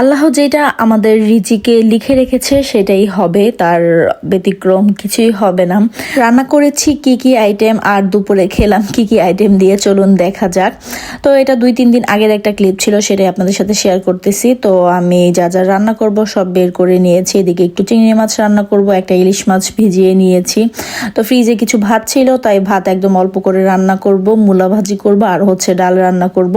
আল্লাহ যেটা আমাদের রিজিকে লিখে রেখেছে, সেটাই হবে। তার ব্যতিক্রম কিছুই হবে না। রান্না করেছি কি কি আইটেম আর দুপুরে খেলাম কি কি আইটেম দিয়ে, চলুন দেখা যাক। তো এটা দুই তিন দিন আগের একটা ক্লিপ ছিল, সেটাই আপনাদের সাথে শেয়ার করতেছি। তো আমি যা যা রান্না করব সব বের করে নিয়েছি। এদিকে একটু চিংড়ি মাছ রান্না করব, একটা ইলিশ মাছ ভিজিয়ে নিয়েছি। তো ফ্রিজে কিছু ভাত ছিল, তাই ভাত একদম অল্প করে রান্না করব, মূলা ভাজি করব, আর হচ্ছে ডাল রান্না করব।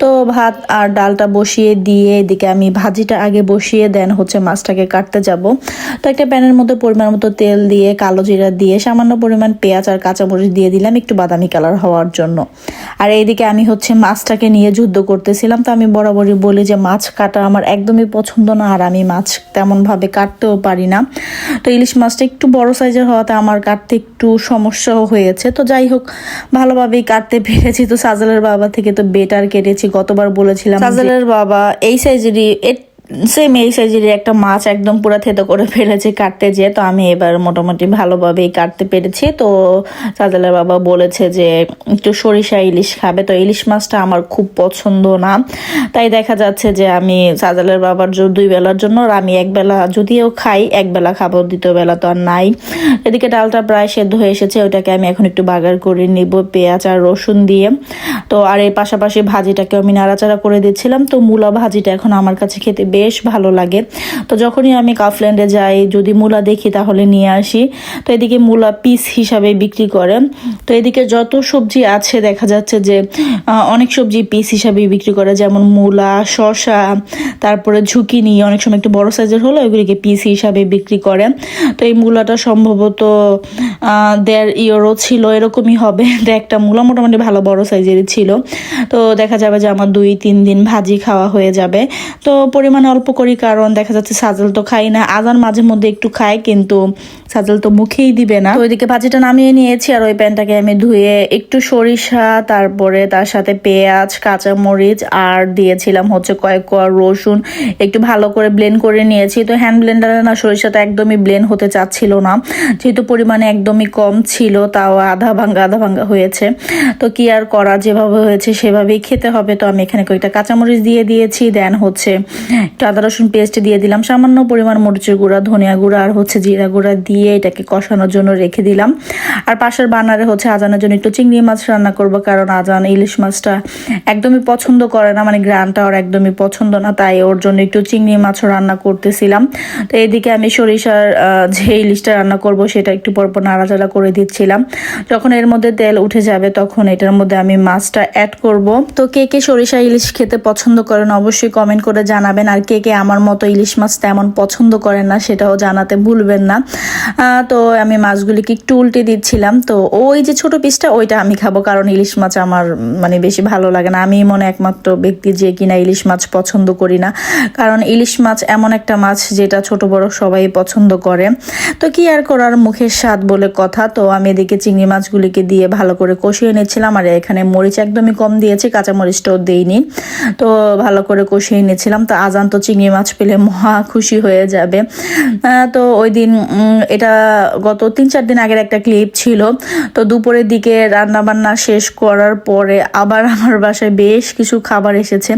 তো ভাত আর ডালটা বসিয়ে দিয়ে এদিকে আমি ভাজিটা আগে বসিয়ে দেন হচ্ছে মাছটাকে কাটতে যাব। তো একটা প্যানের মধ্যে পরিমাণ মতো তেল দিয়ে, কালো জিরা দিয়ে, সামান্য পরিমাণ পেঁয়াজ আর কাঁচামরিচ দিয়ে দিলাম একটু বাদামি কালার হওয়ার জন্য। আর এইদিকে আমি হচ্ছে মাছটাকে নিয়ে যুদ্ধ করতেছিলাম। তো আমি বরাবরই বলি যে মাছ কাটা আমার একদমই পছন্দ না, আর আমি মাছ তেমনভাবে কাটতেও পারি না। তো ইলিশ মাছটা একটু বড় সাইজের হওয়াতে আমার কাটতে একটু সমস্যাও হয়েছে। তো যাই হোক, ভালোভাবেই কাটতে পেরেছি। তো সাজালের বাবা থেকে তো বেটার কেটেছি। গতবার বলেছিলাম সাজালের বাবা এই সাইজেরই it সেম এই সাইজেরই একটা মাছ একদম পুরো থেতো করে ফেলেছে কাটতে যেয়ে তো আমি এবার মোটামুটি ভালোভাবেই কাটতে পেরেছি। তো সাজালের বাবা বলেছে যে একটু সরিষা ইলিশ খাবে। তো ইলিশ মাছটা আমার খুব পছন্দ না। তাই দেখা যাচ্ছে যে আমি সাজালের বাবার দুই বেলার জন্য আর আমি এক বেলা যদিও খাই, এক বেলা খাব, দ্বিতীয় বেলা তো আর নাই। এদিকে ডালটা প্রায় সেদ্ধ হয়ে এসেছে ওটাকে আমি এখন একটু বাগার করে নিব পেঁয়াজ আর রসুন দিয়ে। তো আর এর পাশাপাশি ভাজিটাকে আমি নাড়াচাড়া করে দিচ্ছিলাম। তো মূলা ভাজিটা এখন আমার কাছে খেতে বেশ ভালো লাগে। তো যখনই আমি কাফল্যান্ডে যাই, যদি মূলা দেখি তাহলে নিয়ে আসি। তো এদিকে মূলা পিস হিসাবে বিক্রি করে। তো এদিকে যত সবজি আছে দেখা যাচ্ছে যে অনেক সবজি পিস হিসাবে বিক্রি করে। যেমন মূলা শশা তারপরে ঝুঁকি নিয়ে অনেক সময় একটু বড় সাইজের হলো এগুলিকে পিস হিসাবে বিক্রি করে। তো এই মূলাটা সম্ভবত দেড় ইউরো ছিল, এরকমই হবে। একটা মূলা মোটামুটি ভালো, বড় সাইজেরই ছিল। তো দেখা যাবে যে আমার দুই, তিন দিন ভাজি খাওয়া হয়ে যাবে। তো পরিমাণে অল্প করি, কারণ দেখা যাচ্ছে সাজল তো খাই না। আজান মাঝে মধ্যে একটু খাই কিন্তু সাজল তো মুখেই দিবে না। ওইদিকে ভাজিটা নামিয়ে নিয়েছি, আর ওই প্যানটাকে আমি ধুয়ে একটু সরিষা, তারপরে তার সাথে পেঁয়াজ, কাঁচামরিচ, আর দিয়েছিলাম হচ্ছে কয়েক কোয়া রসুন। একটু ভালো করে ব্লেন্ড করে নিয়েছি। তো হ্যান্ড ব্লেন্ডারে না, সরিষাটা একদমই ব্লেন্ড হতে চাচ্ছিল না। যেহেতু পরিমাণে একদমই কম ছিল, তাও আধা ভাঙ্গা আধা ভাঙ্গা হয়েছে। তো কি আর করা, যেভাবে হয়েছে সেভাবেই খেতে হবে। তো আমি এখানে কয়েকটা কাঁচামরিচ দিয়ে দিয়েছি, দেন হচ্ছে একটু আদা, রসুন পেস্ট দিয়ে দিলাম। সামান্য পরিমাণ মরিচের গুঁড়া, ধনিয়া গুঁড়া আর হচ্ছে জিরা গুঁড়া দিয়ে এটাকে কষানোর জন্য রেখে দিলাম। আর পাশের বানারে হচ্ছে আজানের জন্য একটু চিংড়ি মাছ রান্না করব, কারণ আজান ইলিশ মাছটা একদমই পছন্দ করে না মানে গ্রানটা ওর একদমই পছন্দ না, তাই ওর জন্য একটু চিংড়ি মাছও রান্না করতেছিলাম। তো এদিকে আমি সরিষার যে ইলিশটা রান্না করব সেটা একটু পরপর নাড়াচাড়া করে দিচ্ছিলাম। যখন এর মধ্যে তেল উঠে যাবে, তখন এটার মধ্যে আমি মাছটা অ্যাড করব। তো কে কে সরিষা ইলিশ খেতে পছন্দ করেন অবশ্যই কমেন্ট করে জানাবেন। আর কে কে আমার মতো ইলিশ মাছ তেমন পছন্দ করেন না, সেটাও জানাতে ভুলবেন না। তো আমি মাছগুলিকে একটু উল্টে দিচ্ছিলাম। তো ওই যে ছোট পিসটা ওইটা আমি খাব, কারণ ইলিশ মাছ আমার মানে বেশি ভালো লাগে না। আমি মনে একমাত্র ব্যক্তি যে কিনা ইলিশ মাছ পছন্দ করি না। কারণ ইলিশ মাছ এমন একটা মাছ যেটা ছোট বড় সবাই পছন্দ করে। তো কি আর করার, মুখের স্বাদ বলে কথা, তো আমি এদিকে চিংড়ি মাছগুলিকে দিয়ে ভালো করে কষিয়ে নিচ্ছিলাম। আর এখানে মরিচ একদমই কম দিয়েছি কাঁচা মরিচটাও দিইনি। তো ভালো করে কষিয়ে নিয়েছিলাম তো আজান তো চিংড়ি মাছ পেলে মহা খুশি হয়ে যাবে। তো ওই দিন এটা গত তিন চার দিন আগের একটা ক্লিপ ছিল। তো দুপুরের দিকে রান্না বান্না শেষ করার পরে আবার আমার বাসায় বেশ কিছু খাবার এসেছে।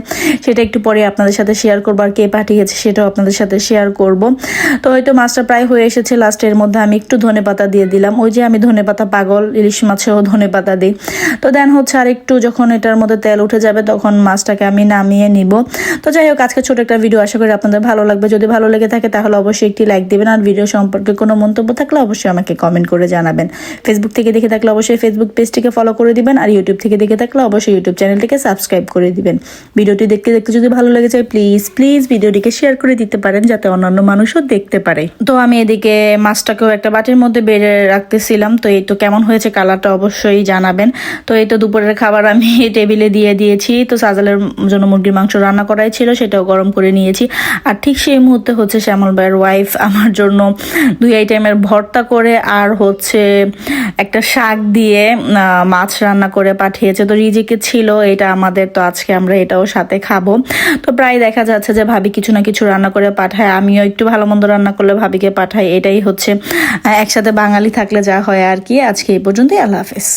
সেটা একটু পরে আপনাদের সাথে শেয়ার করব আর কে পাঠিয়েছে সেটাও আপনাদের সাথে শেয়ার করব। তো হয়তো মাছটা প্রায় হয়ে এসেছে। লাস্টের মধ্যে আমি একটু ধনে পাতা দিয়ে দিলাম। ওই যে আমি ধনে পাতা পাগল, ইলিশ মাছেও ধনে পাতা দিই। তো দেন হচ্ছে আর একটু যখন এটার মধ্যে তেল উঠে যাবে তখন মাছটাকে আমি নামিয়ে নিব। তো যাই হোক, আজকে ছোট একটা ভিডিও আশা করি আপনাদের ভালো লাগবে। যদি ভালো লেগে থাকে তাহলে অবশ্যই একটি লাইক দিবেন। আর ভিডিও সম্পর্কে কোনো মন্তব্য থাকলে অবশ্যই আমাকে কমেন্ট করে জানাবেন। ফেসবুক থেকে দেখে থাকলে অবশ্যই ফেসবুক পেজটিকে ফলো করে দিবেন। আর ইউটিউব থেকে দেখে থাকলে অবশ্যই ইউটিউব চ্যানেলটিকে সাবস্ক্রাইব করে দিবেন। ভিডিওটি দেখতে দেখতে যদি ভালো লেগে যায় প্লিজ প্লিজ ভিডিওটিকে শেয়ার করে দিতে পারেন, যাতে অন্যান্য মানুষও দেখতে পারে। তো আমি এদিকে মাছটাকেও একটা বাটির মধ্যে বেড়ে রাখতেছিলাম। তো এই তো কেমন হয়েছে কালারটা অবশ্যই জানাবেন। তো এই তো দুপুরের খাবার আমি টেবিলে দিয়ে দিয়েছি। তো সাজালের জন্য মুরগির মাংস রান্না করাই ছিল, সেটাও গরম করে নিয়েছি। আর ঠিক সেই মুহূর্তে হচ্ছে শ্যামল ভাইয়ের ওয়াইফ আমার জন্য দুই আইটেমের ভর্তা করে আর হচ্ছে একটা শাক দিয়ে মাছ রান্না করে পাঠিয়েছে। তো রিজিকে ছিল, এটা আমাদের তো আজকে আমরা এটাও সাথে খাব। তো প্রায় দেখা যাচ্ছে যে ভাবি কিছু না কিছু রান্না করে পাঠায়, আমিও একটু ভালো মন্দ রান্না করলে ভাবিকে পাঠাই। এটাই হচ্ছে একসাথে বাঙালি থাকলে যা হয় আর কি। আজকে এই পর্যন্তই আল্লাহ হাফেজ।